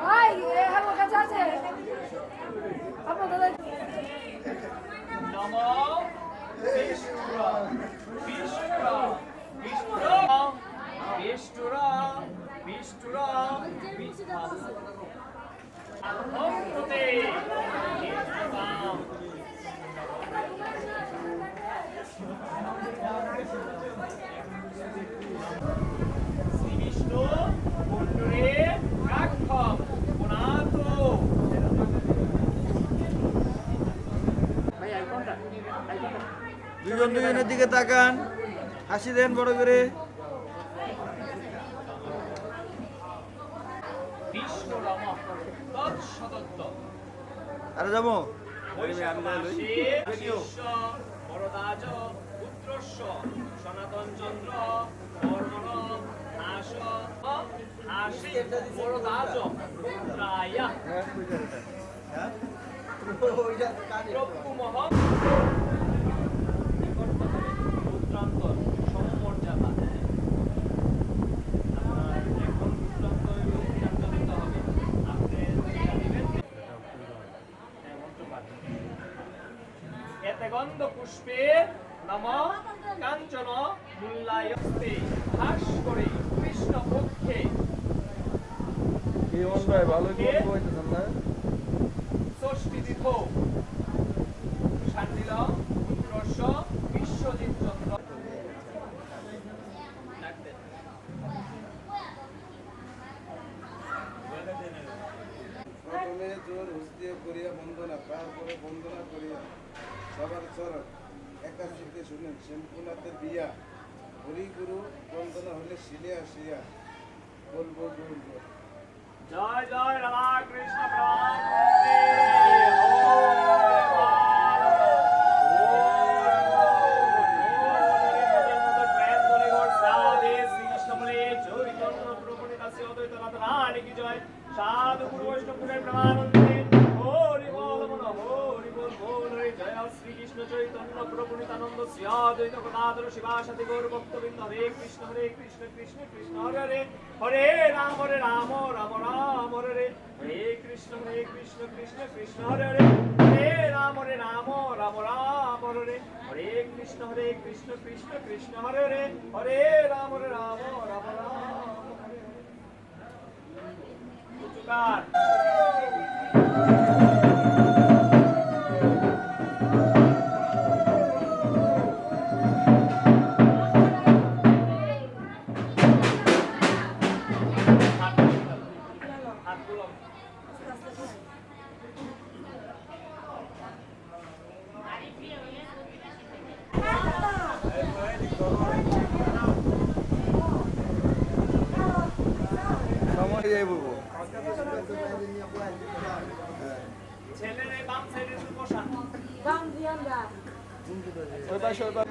아, 예, 한번 같이 하세요. 한번더 넘어. দুজন দুজনের দিকে তাকান। হাসি দেন বড় করে। আরে যাব। সনাতন চন্দ্র পুষ্পে নম কাঞ্চন মূল্যায়স্তে হাস করে কৃষ্ণ পক্ষে। কি ভাই ভালো কি? গল্প না। ষষ্ঠী তীর্থ শান্তিল পুত্রস্য বিশ্বজিৎ চন্দ্র। প্রথমে জোর হুসদিয়ে করিয়া বন্দনা তারপরে বন্দনা করিয়া সবার চরণ একাশিকে শুনেন শ্যামপুনাথের বিয়া বন্দনা হলে শিলে আসিয়া বলব বলব। জয় জয় রাধা কৃষ্ণ চৈতন্য প্রভু নিত্যানন্দ শ্রী অদ্বৈত গদাধর শিবাসাদি গৌর ভক্তবৃন্দ হরে কৃষ্ণ হরে কৃষ্ণ কৃষ্ণ কৃষ্ণ হরে হরে হরে রাম হরে রাম রাম রাম, হরে হরে হরে কৃষ্ণ হরে কৃষ্ণ কৃষ্ণ কৃষ্ণ হরে হরে হরে রাম হরে রাম রাম রাম, হরে হরে হরে কৃষ্ণ হরে কৃষ্ণ কৃষ্ণ কৃষ্ণ হরে হরে হরে রাম হরে রাম রাম রাম যাই বলব। ওই পাশে ওই পাশে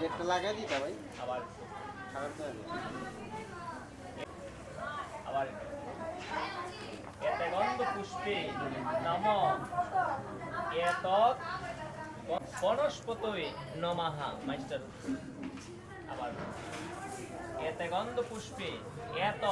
গেটটা লাগাই দিতা ভাই। আবার আবার এতে গন্ধ পুষ্পে নম। এত বনস্পতয়ে নমাহা মাস্টার আবার এতে গন্ধ পুষ্পে এত